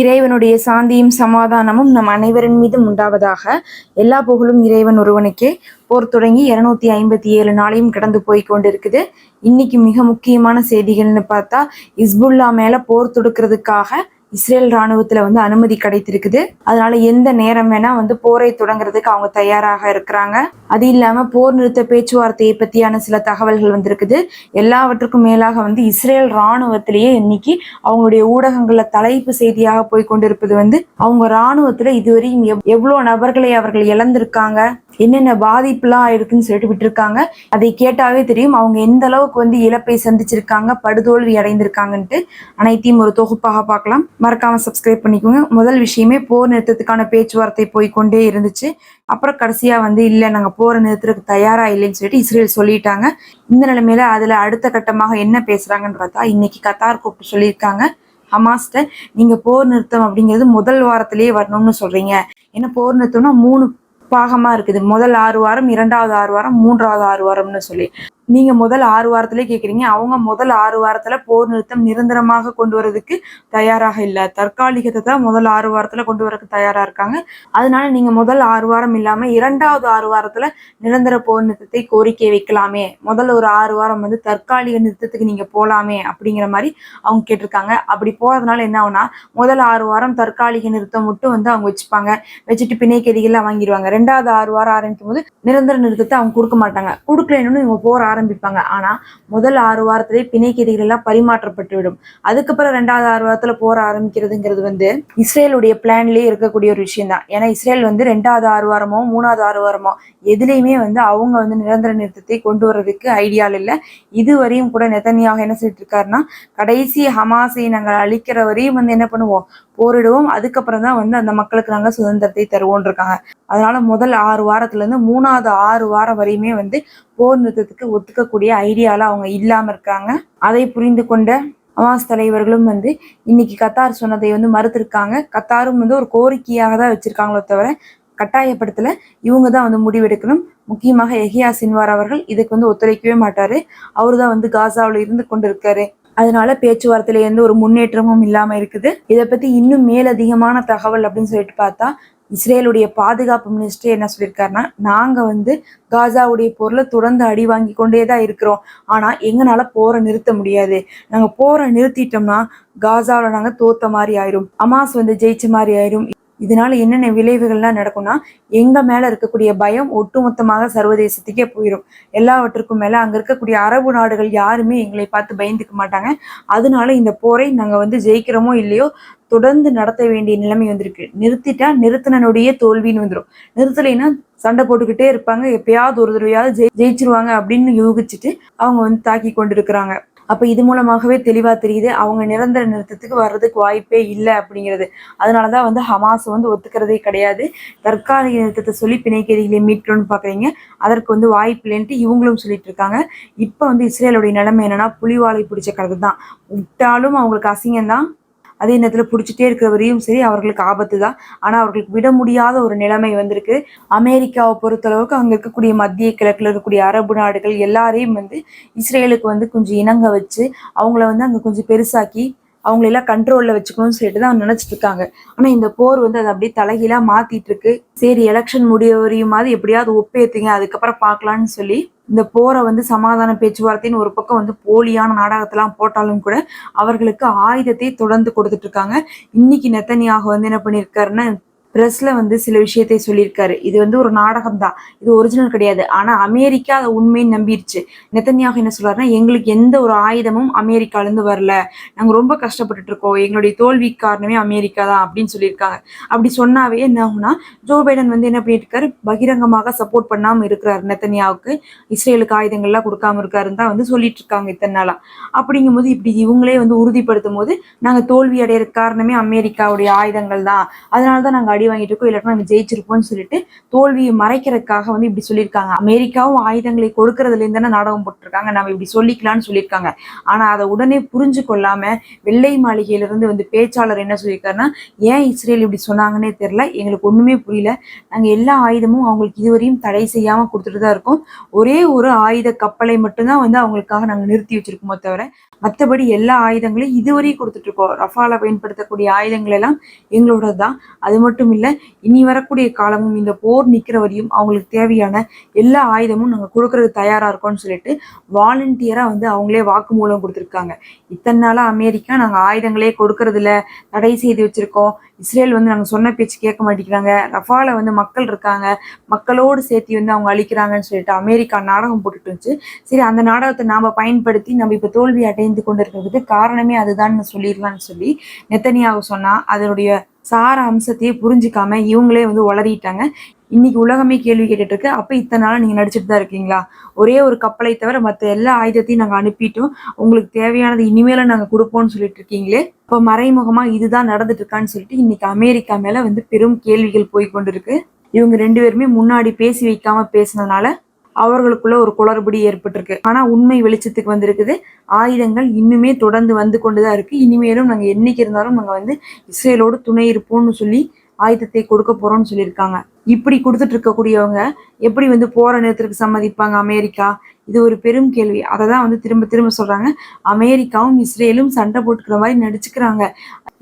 இறைவனுடைய சாந்தியும் சமாதானமும் நம் அனைவரின் மீதும் உண்டாவதாக எல்லா புகழும் இறைவன் ஒருவனுக்கே. போர் தொடங்கி இருநூத்தி ஐம்பத்தி ஏழு நாளையும் கடந்து போய் கொண்டிருக்குது. இன்னைக்கு மிக முக்கியமான செய்திகள்னு பார்த்தா இஸ்புல்லா மேல போர் தொடுக்கிறதுக்காக இஸ்ரேல் ராணுவத்துல வந்து அனுமதி கிடைத்திருக்குது. அதனால எந்த நேரம் வேணா வந்து போரை தொடங்குறதுக்கு அவங்க தயாராக இருக்கிறாங்க. அது இல்லாம போர் நிறுத்த பேச்சுவார்த்தையை பத்தியான சில தகவல்கள் வந்திருக்குது. எல்லாவற்றுக்கும் மேலாக வந்து இஸ்ரேல் ராணுவத்திலேயே இன்னைக்கு அவங்களுடைய ஊடகங்கள்ல தலைப்பு செய்தியாக போய் கொண்டிருப்பது வந்து அவங்க ராணுவத்துல இதுவரையும் எவ்- எவ்வளவு நபர்களை அவர்கள் இழந்திருக்காங்க. என்னென்ன பாதிப்புலாம் ஆயிருக்குன்னு சொல்லிட்டு விட்டுருக்காங்க. அதை கேட்டாவே தெரியும். அவங்க எந்த அளவுக்கு வந்து இழப்பை சந்திச்சிருக்காங்க படுதோல்வி அடைந்திருக்காங்கன்ட்டு அனைத்தையும் ஒரு தொகுப்பாக பார்க்கலாம். மறக்காம சப்ஸ்கிரைப் பண்ணிக்கோங்க. முதல் விஷயமே போர் நிறுத்தத்துக்கான பேச்சுவார்த்தை போய்க்கொண்டே இருந்துச்சு. அப்புறம் கடைசியா வந்து இல்லை நாங்கள் போரை நிறுத்துறதுக்கு தயாரா இல்லைன்னு சொல்லிட்டு இஸ்ரேல் சொல்லிட்டாங்க. இந்த நிலைமையில அதுல அடுத்த கட்டமாக என்ன பேசுறாங்கன்னு பார்த்தா இன்னைக்கு கத்தார் கூப்பிட்டு சொல்லியிருக்காங்க. ஹமாஸ்ட நீங்க போர் நிறுத்தம் அப்படிங்கிறது முதல் வாரத்திலேயே வரணும்னு சொல்றீங்க. ஏன்னா போர் நிறுத்தம்னா மூணு பாகமா இருக்குது. முதல் ஆறு வாரம் இரண்டாவது ஆறு வாரம் மூன்றாவது ஆறு வாரம்னு சொல்லி. நீங்க முதல் ஆறு வாரத்திலே கேக்குறீங்க. அவங்க முதல் ஆறு வாரத்துல போர் நிறுத்தம் நிரந்தரமாக கொண்டு வரதுக்கு தயாராக இல்ல. தற்காலிகத்தை தான் முதல் ஆறு வாரத்துல கொண்டு வரதுக்கு தயாரா இருக்காங்க. அதனால நீங்க முதல் ஆறு வாரம் இல்லாம இரண்டாவது ஆறு வாரத்துல நிரந்தர போர் நிறுத்தத்தை கோரிக்கை வைக்கலாமே. முதல் ஒரு ஆறு வாரம் வந்து தற்காலிக நிறுத்தத்துக்கு நீங்க போலாமே அப்படிங்கிற மாதிரி அவங்க கேட்டிருக்காங்க. அப்படி போறதுனால என்ன ஆகும்னா முதல் ஆறு வாரம் தற்காலிக நிறுத்தம் மட்டும் வந்து அவங்க வச்சுப்பாங்க. வச்சுட்டு பிணைக்கதிகள்லாம் வாங்கிடுவாங்க. ரெண்டாவது ஆறு வாரம் ஆரம்பிக்கும் போது நிரந்தர நிறுத்தத்தை அவங்க கொடுக்க மாட்டாங்க. கொடுக்கலன்னு இவங்க போற ஆரம்பிப்பாங்க. ஆனா முதல் ஆறு வாரத்திலே பிணைக்கதிகள் எல்லாம் பரிமாற்றப்பட்டு விடும் அதுக்கப்புறம் ரெண்டாவது ஆறு வாரத்துல போர் ஆரம்பிக்கிறதுங்கிறது வந்து இஸ்ரேலுடைய பிளான்லயே இருக்கக்கூடிய ஒரு விஷயம் தான் ஏன்னா இஸ்ரேல் வந்து ரெண்டாவது ஆறு வாரமோ மூணாவது ஆறு வாரமோ எதுலேயுமே வந்து அவங்க வந்து நிரந்தர நிறுத்தத்தை கொண்டு வர்றதுக்கு ஐடியால் இல்லை. இதுவரையும் கூட நெத்தனியாக என்ன சொல்லிட்டு இருக்காருன்னா கடைசி ஹமாஸை நாங்கள் அழிக்கிற வரையும் வந்து என்ன பண்ணுவோம்? போரிடுவோம். அதுக்கப்புறம் தான் வந்து அந்த மக்களுக்கு நாங்கள் சுதந்திரத்தை தருவோம் இருக்காங்க. அதனால முதல் ஆறு வாரத்துல இருந்து மூணாவது ஆறு வாரம் வரையுமே வந்து போர் நிறுத்தத்துக்கு ஒத்துக்கக்கூடிய ஐடியால அவங்க இல்லாம இருக்காங்க. அதை புரிந்து கொண்ட அமாஸ் தலைவர்களும் வந்து இன்னைக்கு கத்தார் சொன்னதை வந்து மறுத்திருக்காங்க. கத்தாரும் வந்து ஒரு கோரிக்கையாக தான் வச்சிருக்காங்களோ தவிர கட்டாயப்படுத்தல. இவங்க தான் வந்து முடிவெடுக்கணும். முக்கியமாக எஹியா சின்வார் அவர்கள் இதுக்கு வந்து ஒத்துழைக்கவே மாட்டாரு. அவரு தான் வந்து காசாவில் இருந்து கொண்டிருக்காரு. அதனால பேச்சுவார்த்தையில எந்த ஒரு முன்னேற்றமும் இல்லாம இருக்குது. இதை பத்தி இன்னும் மேலதிகமான தகவல் அப்படின்னு சொல்லிட்டு பார்த்தா இஸ்ரேலுடைய பாதுகாப்பு மினிஸ்டர் என்ன சொல்லியிருக்காருன்னா நாங்க வந்து காசாவுடைய பொருளை தொடர்ந்து அடி வாங்கி கொண்டே தான் இருக்கிறோம். ஆனா எங்களால் போரை நிறுத்த முடியாது. நாங்க போரை நிறுத்திட்டோம்னா காசாவில் நாங்கள் தோத்த மாதிரி ஆயிரும். அமாஸ் வந்து ஜெயிச்ச மாதிரி ஆயிரும். இதனால என்னென்ன விளைவுகள்லாம் நடக்கும்னா எங்க மேல இருக்கக்கூடிய பயம் ஒட்டுமொத்தமாக சர்வதேசத்துக்கே போயிடும் எல்லாவற்றுக்கும் மேல அங்க இருக்கக்கூடிய அரபு நாடுகள் யாருமே எங்களை பார்த்து பயந்துக்க மாட்டாங்க. அதனால இந்த போரை நாங்க வந்து ஜெயிக்கிறோமோ இல்லையோ தொடர்ந்து நடத்த வேண்டிய நிலைமை வந்திருக்கு. நிறுத்திட்டா நிறுத்தினனுடைய தோல்வின்னு வந்துடும் நிறுத்தலைன்னா சண்டை போட்டுக்கிட்டே இருப்பாங்க. எப்பயாவது ஒரு தடவையாவது ஜெயி ஜெயிச்சிருவாங்க அப்படின்னு யூகிச்சுட்டு அவங்க வந்து தாக்கி கொண்டிருக்கிறாங்க. அப்ப இது மூலமாகவே தெளிவா தெரியுது. அவங்க நிரந்தர நிறுத்தத்துக்கு வர்றதுக்கு வாய்ப்பே இல்லை அப்படிங்கிறது. அதனாலதான் வந்து ஹமாஸ் வந்து ஒத்துக்கிறதே கிடையாது. தற்காலிக நிறுத்தத்தை சொல்லி பிணைக்கைதிகளை மீட்கணும்னு பாக்குறீங்க. அதற்கு வந்து வாய்ப்பு இல்லைன்ட்டு இவங்களும் சொல்லிட்டு இருக்காங்க. இப்ப வந்து இஸ்ரேலுடைய நிலைமை என்னன்னா புலிவாலை பிடிச்ச கதை தான் விட்டாலும் அவங்களுக்கு அசிங்கம் தான் அதே நேரத்தில் பிடிச்சிட்டே இருக்கிறவரையும் சரி அவர்களுக்கு ஆபத்து தான் ஆனால் அவர்களுக்கு விட முடியாத ஒரு நிலைமை வந்திருக்கு. அமெரிக்காவை பொறுத்தளவுக்கு அங்கே இருக்கக்கூடிய மத்திய கிழக்கில் இருக்கக்கூடிய அரபு நாடுகள் எல்லாரையும் வந்து இஸ்ரேலுக்கு வந்து கொஞ்சம் இணங்க வச்சு அவங்கள வந்து அங்கே கொஞ்சம் பெருசாக்கி அவங்களெல்லாம் கண்ட்ரோலில் வச்சுக்கணும்னு சொல்லிட்டு தான் நினச்சிட்டு இருக்காங்க. ஆனால் இந்த போர் வந்து அதை அப்படியே தலைகீழாக மாற்றிட்டு இருக்கு. சரி எலெக்ஷன் முடிய வரையுமாவது எப்படியாவது ஒப்பேத்துங்க அதுக்கப்புறம் பார்க்கலான்னு சொல்லி இந்த போரை வந்து சமாதான பேச்சுவார்த்தைன்னு ஒரு பக்கம் வந்து போலியான நாடகத்தெல்லாம் போட்டாலும் கூட அவர்களுக்கு ஆயுதத்தை தொடர்ந்து கொடுத்துட்டு இருக்காங்க. இன்னைக்கு நெத்தனியாக வந்து என்ன பண்ணியிருக்காருன்னா பிரஸ்ல வந்து சில விஷயத்தை சொல்லியிருக்காரு. இது வந்து ஒரு நாடகம் தான் இது ஒரிஜினல் கிடையாது. ஆனா அமெரிக்கா அதை உண்மைன்னு நம்பிருச்சு. நெத்தன்யாக என்ன சொல்றாருன்னா எங்களுக்கு எந்த ஒரு ஆயுதமும் அமெரிக்கால இருந்து வரல. நாங்க ரொம்ப கஷ்டப்பட்டுட்டு இருக்கோம். எங்களுடைய தோல்வி காரணமே அமெரிக்கா தான் அப்படின்னு சொல்லியிருக்காங்க. அப்படி சொன்னாவே என்ன ஆகும்னா ஜோ பைடன் வந்து என்ன பண்ணிட்டு இருக்காரு பகிரங்கமாக சப்போர்ட் பண்ணாம இருக்கிறாரு நெத்தனியாவுக்கு. இஸ்ரேலுக்கு ஆயுதங்கள்லாம் கொடுக்காம இருக்காருன்னு தான் வந்து சொல்லிட்டு இருக்காங்க இத்தனை நாளா. அப்படிங்கும்போது இப்படி இவங்களே வந்து உறுதிப்படுத்தும் போது நாங்க தோல்வி அடையிற காரணமே அமெரிக்காவுடைய ஆயுதங்கள் தான். அதனால தான் நாங்க அடி வாங்கிட்டு இருக்கோம் இல்லாட்டா நாங்க ஜெயிச்சிருப்போம்னு சொல்லிட்டு தோல்வியை மறைக்கிறதுக்காக வந்து இப்படி சொல்லியிருக்காங்க. அமெரிக்காவும் ஆயுதங்களை கொடுக்கறதுல இருந்து தானே நாடகம் போட்டிருக்காங்க. நம்ம இப்படி சொல்லிக்கலாம்னு சொல்லியிருக்காங்க. ஆனா அதை உடனே புரிஞ்சு கொள்ளாம வெள்ளை மாளிகையிலிருந்து வந்து பேச்சாளர் என்ன சொல்லியிருக்காருன்னா ஏன் இஸ்ரேல் இப்படி சொன்னாங்கன்னே தெரியல. எங்களுக்கு ஒண்ணுமே புரியல. நாங்க எல்லா ஆயுதமும் அவங்களுக்கு இதுவரையும் தடை செய்யாம கொடுத்துட்டு தான் இருக்கோம். ஒரே ஒரு ஆயுத கப்பலை மட்டும்தான் வந்து அவங்களுக்காக நாங்க நிறுத்தி வச்சிருக்கோமோ தவிர மற்றபடி எல்லா ஆயுதங்களையும் இதுவரையும் கொடுத்துட்டு இருக்கோம். ரஃபால பயன்படுத்தக்கூடிய ஆயுதங்கள் எல்லாம் எங்களோட தான் அது மட்டும் இல்லை இனி வரக்கூடிய காலமும் இந்த போர் நிற்கிற வரையும் அவங்களுக்கு தேவையான எல்லா ஆயுதமும் நாங்கள் கொடுக்கறது தயாராக இருக்கோம்னு சொல்லிட்டு வாலண்டியராக வந்து அவங்களே வாக்குமூலம் கொடுத்துருக்காங்க. இத்தனை நாளாக அமெரிக்கா நாங்கள் ஆயுதங்களே கொடுக்கறதில்ல தடை செய்து வச்சுருக்கோம். இஸ்ரேல் வந்து நாங்கள் சொன்ன பேச்சு கேட்க மாட்டேங்கிறாங்க. ரஃபால வந்து மக்கள் இருக்காங்க. மக்களோடு சேர்த்து வந்து அவங்க அழிக்கிறாங்கன்னு சொல்லிட்டு அமெரிக்கா நாடகம் போட்டுட்டு இருந்துச்சு. சரி அந்த நாடகத்தை நாம் பயன்படுத்தி நம்ம இப்போ தோல்வி அடைந்து கொண்டு இருக்கிறதுக்கு காரணமே அதுதான் சொல்லிடலாம்னு சொல்லி நெத்தனியாக சொன்னால் அதனுடைய சார அம்சத்தையே புரிஞ்சிக்காம இவங்களே வந்து உளறிட்டாங்க. இன்னைக்கு உலகமே கேள்வி கேட்டுட்டு இருக்கு அப்ப இத்தனை நாள் நீங்க நடிச்சிட்டு தான் இருக்கீங்களா? ஒரே ஒரு கப்பலை தவிர மத்த எல்லா ஆயுதத்தையும் நாங்க அனுப்பிட்டோம். உங்களுக்கு தேவையானது இனிமேல நாங்க கொடுப்போம்னு சொல்லிட்டு இருக்கீங்களே இப்ப மறைமுகமா இதுதான் நடந்துட்டு இருக்கான்னு சொல்லிட்டு இன்னைக்கு அமெரிக்கா மேல வந்து பெரும் கேள்விகள் போய் கொண்டிருக்கு. இவங்க ரெண்டு பேருமே முன்னாடி பேசி வைக்காம பேசினதுனால அவர்களுக்குள்ள ஒரு குளறுபடி ஏற்பட்டிருக்கு. ஆனா உண்மை வெளிச்சத்துக்கு வந்திருக்குது. ஆயுதங்கள் இன்னுமே தொடர்ந்து வந்து கொண்டுதான் இருக்கு. இனிமேலும் நாங்க என்னைக்கு இருந்தாலும் நாங்க வந்து இஸ்ரேலோடு துணை இருப்போம்னு சொல்லி ஆயுதத்தை கொடுக்க போறோம்னு சொல்லியிருக்காங்க. இப்படி கொடுத்துட்டு இருக்கக்கூடியவங்க எப்படி வந்து போற நேரத்திற்கு சம்மதிப்பாங்க அமெரிக்கா? இது ஒரு பெரும் கேள்வி. அதை தான் வந்து திரும்ப திரும்ப சொல்றாங்க. அமெரிக்காவும் இஸ்ரேலும் சண்டை போட்டுக்கிற மாதிரி நடிச்சுக்கிறாங்க.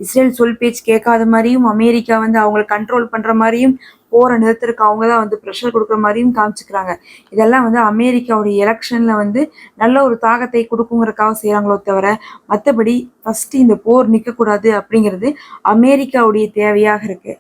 இஸ்ரேல் சொல் பேச்சு கேட்காத மாதிரியும் அமெரிக்கா வந்து அவங்களை கண்ட்ரோல் பண்ற மாதிரியும் போற நிறத்திற்கு அவங்க தான் வந்து ப்ரெஷர் கொடுக்குற மாதிரியும் காமிச்சுக்கிறாங்க. இதெல்லாம் வந்து அமெரிக்காவுடைய எலெக்ஷன்ல வந்து நல்ல ஒரு தாகத்தை கொடுக்குங்கிறக்காக செய்கிறாங்களோ தவிர மற்றபடி ஃபர்ஸ்ட் இந்த போர் நிற்கக்கூடாது அப்படிங்கிறது அமெரிக்காவுடைய தேவையாக இருக்கு.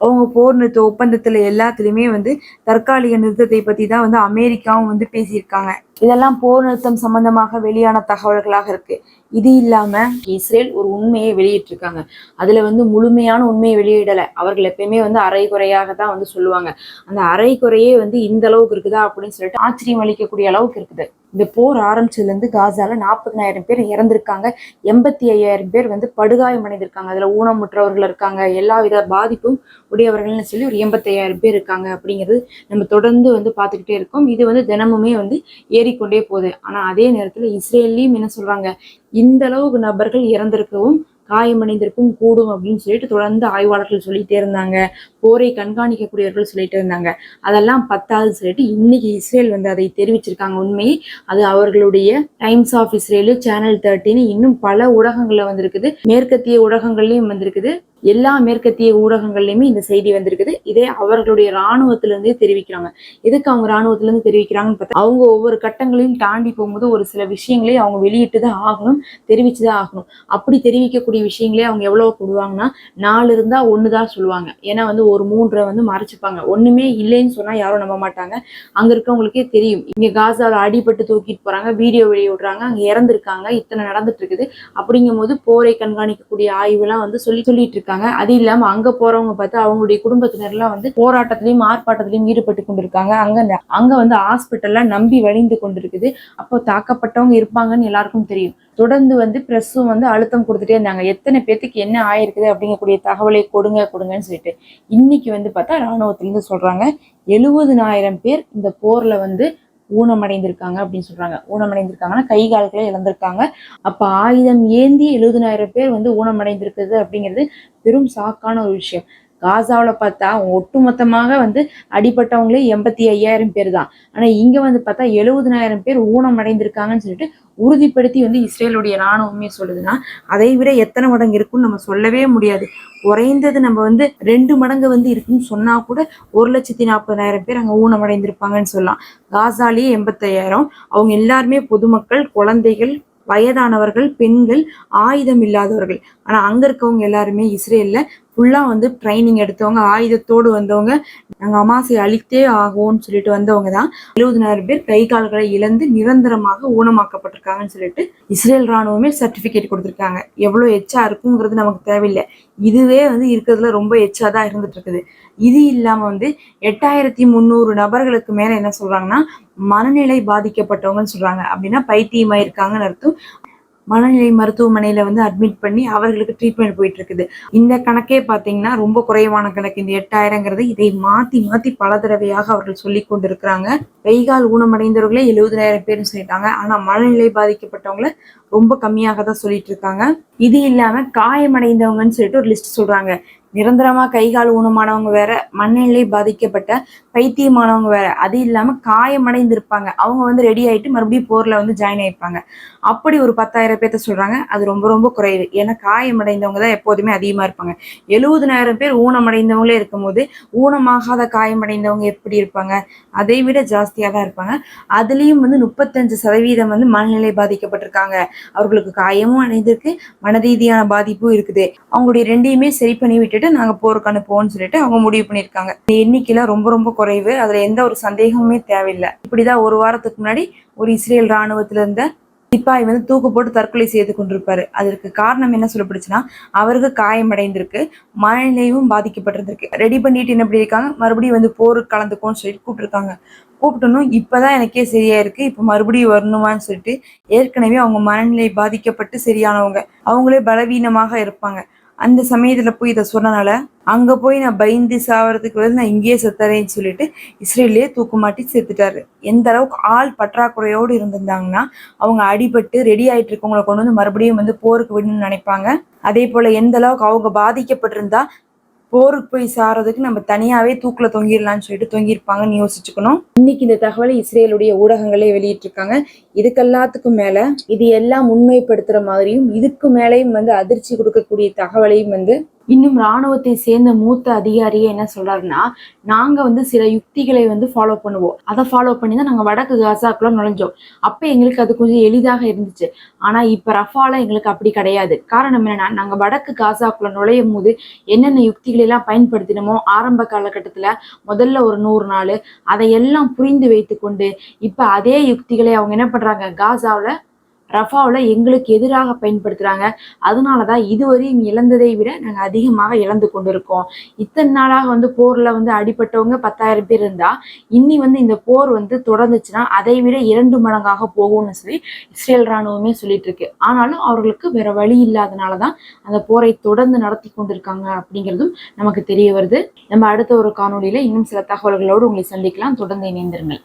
அவங்க போர் நிறுத்த ஒப்பந்தத்துல எல்லாத்துலயுமே வந்து தற்காலிக நிறுத்தத்தை பத்தி தான் வந்து அமெரிக்காவும் வந்து பேசியிருக்காங்க. இதெல்லாம் போர் நிறுத்தம் சம்பந்தமாக வெளியான தகவல்களாக இருக்கு. இது இல்லாம இஸ்ரேல் ஒரு உண்மையை வெளியிட்டிருக்காங்க. அதுல வந்து முழுமையான உண்மையை வெளியிடல. அவர்கள் எப்பயுமே வந்து அரைகுறையாக தான் வந்து சொல்லுவாங்க. அந்த அரைகுறையே வந்து இந்த அளவுக்கு இருக்குதா அப்படின்னு சொல்லிட்டு ஆச்சரியம் அளிக்கக்கூடிய அளவுக்கு இருக்குது. இந்த போர் ஆரம்பிச்சதுலேருந்து காசால நாற்பதனாயிரம் பேர் இறந்திருக்காங்க. எண்பத்தி ஐயாயிரம் பேர் வந்து படுகாயம் அடைந்திருக்காங்க. அதில் ஊனமுற்றவர்கள் இருக்காங்க. எல்லா வித பாதிப்பும் உடையவர்கள்னு சொல்லி ஒரு எண்பத்தையாயிரம் பேர் இருக்காங்க அப்படிங்கிறது நம்ம தொடர்ந்து வந்து பார்த்துக்கிட்டே இருக்கோம். இது வந்து தினமுமே வந்து ஏறிக்கொண்டே போகுது. ஆனால் அதே நேரத்தில் இஸ்ரேல்லையும் என்ன சொல்கிறாங்க இந்த அளவுக்கு நபர்கள் இறந்திருக்கவும் காயமடைந்திருக்கும் கூடும் அப்படின்னு சொல்லிட்டு தொடர்ந்து ஆய்வாளர்கள் சொல்லிட்டே இருந்தாங்க. போரை கண்காணிக்கக்கூடியவர்கள் சொல்லிட்டு இருந்தாங்க. அதெல்லாம் பத்தாவது சொல்லிட்டு இன்னைக்கு இஸ்ரேல் வந்து அதை தெரிவிச்சிருக்காங்க உண்மையை. அது அவர்களுடைய டைம்ஸ் ஆஃப் இஸ்ரேலு சேனல் தேர்ட்டின்னு இன்னும் பல ஊடகங்கள்ல வந்திருக்குது. மேற்கத்திய ஊடகங்கள்லயும் வந்திருக்குது. எல்லா மேற்கத்திய ஊடகங்கள்லயுமே இந்த செய்தி வந்திருக்குது. இதே அவர்களுடைய இராணுவத்திலிருந்தே தெரிவிக்கிறாங்க. எதுக்கு அவங்க இராணுவத்திலிருந்து தெரிவிக்கிறாங்கன்னு பார்த்தா அவங்க ஒவ்வொரு கட்டங்களையும் தாண்டி போகும்போது ஒரு சில விஷயங்களையும் அவங்க வெளியிட்டு தான் ஆகணும் தெரிவிச்சுதான் ஆகணும். அப்படி தெரிவிக்கக்கூடிய விஷயங்களே அவங்க எவ்வளவு போடுவாங்கன்னா நாலு இருந்தா ஒண்ணுதான் சொல்லுவாங்க. ஏன்னா வந்து ஒரு மூன்றை வந்து மறைச்சிப்பாங்க. ஒண்ணுமே இல்லைன்னு சொன்னா யாரும் நம்ப மாட்டாங்க. அங்க இருக்கவங்களுக்கே தெரியும். இங்க காசாவில் அடிபட்டு தூக்கிட்டு போறாங்க வீடியோ வெளியே விடுறாங்க அங்க இறந்துருக்காங்க இத்தனை நடந்துட்டு இருக்குது. அப்படிங்கும் போது போரை கண்காணிக்கக்கூடிய ஆய்வுலாம் வந்து சொல்லி சொல்லிட்டு இருக்காங்க. அது இல்லாம அங்க போறவங்க பார்த்தா அவங்களுடைய குடும்பத்தினர்லாம் வந்து போராட்டத்திலையும் ஆர்ப்பாட்டத்திலையும் ஈடுபட்டு கொண்டிருக்காங்க. அங்க அங்க வந்து ஹாஸ்பிட்டல்லாம் நம்பி வழிந்து கொண்டிருக்குது. அப்போ தாக்கப்பட்டவங்க இருப்பாங்கன்னு எல்லாருக்கும் தெரியும். தொடர்ந்து வந்து பிரஸ்ஸும் வந்து அழுத்தம் கொடுத்துட்டே இருந்தாங்க. எத்தனை பேத்துக்கு என்ன ஆயிருக்குது அப்படிங்கக்கூடிய தகவலை கொடுங்க கொடுங்கன்னு சொல்லிட்டு. இன்னைக்கு வந்து பார்த்தா இராணுவத்திலிருந்து சொல்றாங்க. எழுபதுனாயிரம் பேர் இந்த போர்ல வந்து ஊனமடைந்திருக்காங்க அப்படின்னு சொல்றாங்க. ஊனமடைந்திருக்காங்கன்னா கை கால்களை இழந்திருக்காங்க. அப்ப ஆயுதம் ஏந்தி எழுபதினாயிரம் பேர் வந்து ஊனமடைந்திருக்குது அப்படிங்கிறது பெரும் சாக்கான ஒரு விஷயம். காசாவில் பார்த்தா ஒட்டுமொத்தமாக வந்து அடிப்பட்டவங்களே எண்பத்தி ஐயாயிரம் பேர் தான் ஆனால் இங்கே வந்து பார்த்தா எழுபதுனாயிரம் பேர் ஊனம் அடைந்திருக்காங்கன்னு சொல்லிட்டு உறுதிப்படுத்தி வந்து இஸ்ரேலுடைய இராணுவமே சொல்லுதுன்னா அதை விட எத்தனை மடங்கு இருக்குன்னு நம்ம சொல்லவே முடியாது. குறைந்தது நம்ம வந்து ரெண்டு மடங்கு வந்து இருக்குன்னு சொன்னால் கூட ஒரு லட்சத்தி நாற்பதாயிரம் பேர் அங்கே ஊனமடைந்திருப்பாங்கன்னு சொல்லலாம். காசாலேயே எண்பத்தையாயிரம். அவங்க எல்லாருமே பொதுமக்கள் குழந்தைகள் வயதானவர்கள் பெண்கள் ஆயுதம் இல்லாதவர்கள். ஆனால் அங்கே இருக்கவங்க எல்லாருமே இஸ்ரேலில் ஃபுல்லாக வந்து ட்ரைனிங் எடுத்தவங்க ஆயுதத்தோடு வந்தவங்க நாங்கள் அமாசை அழித்தே ஆகும்னு சொல்லிட்டு வந்தவங்க தான். எழுபதினாயிரம் பேர் கை கால்களை இழந்து நிரந்தரமாக ஊனமாக்கப்பட்டிருக்காங்கன்னு சொல்லிட்டு இஸ்ரேல் ராணுவமே சர்டிபிகேட் கொடுத்துருக்காங்க. எவ்வளோ எச்சா இருக்குங்கிறது நமக்கு தேவையில்லை. இதுவே வந்து இருக்கிறதுல ரொம்ப எச்சா தான் இருந்துட்டு இருக்குது இது இல்லாம வந்து எட்டாயிரத்தி முந்நூறு நபர்களுக்கு மேல என்ன சொல்றாங்கன்னா மனநிலை பாதிக்கப்பட்டவங்கன்னு சொல்றாங்க. அப்படின்னா பைத்தியமாக இருக்காங்கன்னு அர்த்தம். மனநிலை மருத்துவமனையில வந்து அட்மிட் பண்ணி அவர்களுக்கு ட்ரீட்மெண்ட் போயிட்டு இருக்குது இந்த கணக்கே பார்த்தீங்கன்னா ரொம்ப குறைவான கணக்கு. இந்த எட்டாயிரங்கிறது இதை மாத்தி மாத்தி பல தடவையாக அவர்கள் சொல்லி கொண்டிருக்கிறாங்க. கைகால் ஊனமடைந்தவர்களே எழுபதாயிரம் பேர்னு சொல்லிட்டாங்க. ஆனா மனநிலை பாதிக்கப்பட்டவங்கள ரொம்ப கம்மியாக தான் சொல்லிட்டு இருக்காங்க இது இல்லாம காயமடைந்தவங்கன்னு சொல்லிட்டு ஒரு லிஸ்ட் சொல்றாங்க. நிரந்தரமா கை கால் ஊனமானவங்க வேற மனநிலை பாதிக்கப்பட்ட பைத்தியமானவங்க வேற. அது இல்லாம காயமடைந்திருப்பாங்க. அவங்க வந்து ரெடி ஆயிட்டு மறுபடியும் போர்ல வந்து ஜாயின் ஆயிருப்பாங்க அப்படி ஒரு பத்தாயிரம் பேர்த்த சொல்றாங்க. அது ரொம்ப ரொம்ப குறைவு. ஏன்னா காயமடைந்தவங்க தான் எப்போதுமே அதிகமா இருப்பாங்க. எழுபதுனாயிரம் பேர் ஊனமடைந்தவங்களே இருக்கும்போது ஊனமாகாத காயமடைந்தவங்க எப்படி இருப்பாங்க? அதை விட ஜாஸ்தியா தான் இருப்பாங்க. அதுலயும் வந்து முப்பத்தஞ்சு சதவீதம் வந்து மனநிலை பாதிக்கப்பட்டிருக்காங்க. அவர்களுக்கு காயமும் அடைந்திருக்கு மனரீதியான பாதிப்பும் இருக்குது. அவங்களுடைய ரெண்டையுமே சரி பண்ணி விட்டுட்டு நாங்க போருக்கு அனுப்புவோம்னு சொல்லிட்டு அவங்க முடிவு பண்ணியிருக்காங்க. இந்த எண்ணிக்கையில ரொம்ப ரொம்ப குறைவு. அதுல எந்த ஒரு சந்தேகமுமே தேவையில்லை. இப்படிதான் ஒரு வாரத்துக்கு முன்னாடி ஒரு இஸ்ரேல் ராணுவத்துல இருந்த சிப்பாய் வந்து தூக்கு போட்டு தற்கொலை செய்து கொண்டிருப்பாரு. அதற்கு காரணம் என்ன சொல்லப்படுச்சுன்னா அவருக்கு காயமடைந்திருக்கு. மனநிலையும் பாதிக்கப்பட்டிருந்திருக்கு. ரெடி பண்ணிட்டு என்ன பண்ணியிருக்காங்க? மறுபடியும் வந்து போருக்கு கலந்துக்கோன்னு சொல்லிட்டு கூப்பிட்டுருக்காங்க. கூப்பிட்டணும் இப்பதான் எனக்கே சரியா இருக்கு. இப்போ மறுபடியும் வரணுமான்னு சொல்லிட்டு ஏற்கனவே அவங்க மனநிலை பாதிக்கப்பட்டு சரியானவங்க. அவங்களே பலவீனமாக இருப்பாங்க. அந்த சமயத்துல போய் இதை சொன்னனால அங்க போய் நான் பயந்து சாவறதுக்கு வந்து நான் இங்கேயே செத்துறேன்னு சொல்லிட்டு இஸ்ரேல்லே தூக்கு மாட்டி செத்துட்டாரு. எந்த அளவுக்கு ஆள் பற்றாக்குறையோடு இருந்திருந்தாங்கன்னா அவங்க அடிபட்டு ரெடி ஆயிட்டு இருக்கவங்களை கொண்டு வந்து மறுபடியும் வந்து போருக்கு விடணும்னு நினைப்பாங்க. அதே போல எந்த அளவுக்கு அவங்க பாதிக்கப்பட்டிருந்தா போருக்கு போய் சாரதுக்கு நம்ம தனியாவே தூக்குல தொங்கிடலாம்னு சொல்லிட்டு தொங்கியிருப்பாங்கன்னு யோசிச்சுக்கணும். இன்னைக்கு இந்த தகவலை இஸ்ரேலுடைய ஊடகங்களே வெளியிட்டிருக்காங்க. இதுக்கெல்லாத்துக்கும் மேல இது எல்லாம் உண்மைப்படுத்துற மாதிரியும் இதுக்கு மேலேயும் வந்து அதிர்ச்சி கொடுக்கக்கூடிய தகவலையும் வந்து இன்னும் ராணுவத்தை சேர்ந்த மூத்த அதிகாரியே என்ன சொல்றாருன்னா நாங்க வந்து சில யுக்திகளை வந்து ஃபாலோ பண்ணுவோம். அதை ஃபாலோ பண்ணி தான் நாங்க வடக்கு காசாக்குள்ள நுழைஞ்சோம். அப்ப எங்களுக்கு அது கொஞ்சம் எளிதாக இருந்துச்சு. ஆனா இப்ப ரஃபால எங்களுக்கு அப்படி கிடையாது. காரணம் என்னன்னா நாங்க வடக்கு காசாக்குள்ள நுழையும் போது என்னென்ன யுக்திகளை எல்லாம் பயன்படுத்தினோமோ ஆரம்ப காலகட்டத்துல முதல்ல ஒரு நூறு நாள் அதையெல்லாம் புரிந்து வைத்துக்கொண்டு இப்ப அதே யுக்திகளை அவங்க என்ன பண்றாங்க காசாவில் ரஃபாவில் எங்களுக்கு எதிராக பயன்படுத்துகிறாங்க அதனால தான் இதுவரையும் இழந்ததை விட நாங்கள் அதிகமாக இழந்து கொண்டிருக்கோம். இத்தனை நாளாக வந்து போரில் வந்து அடிபட்டவங்க பத்தாயிரம் பேர் இருந்தால் இன்னி வந்து இந்த போர் வந்து தொடர்ந்துச்சுன்னா அதை விட இரண்டு மடங்காக போகும்னு சொல்லி இஸ்ரேல் ராணுவமே சொல்லிட்டு இருக்கு. ஆனாலும் அவர்களுக்கு வேற வழி இல்லாதனால தான் அந்த போரை தொடர்ந்து நடத்தி கொண்டிருக்காங்க அப்படிங்கிறதும் நமக்கு தெரிய வருது. நம்ம அடுத்த ஒரு காணொலியில் இன்னும் சில தகவல்களோடு உங்களை சந்திக்கலாம். தொடர்ந்து இணைந்திருங்கள்.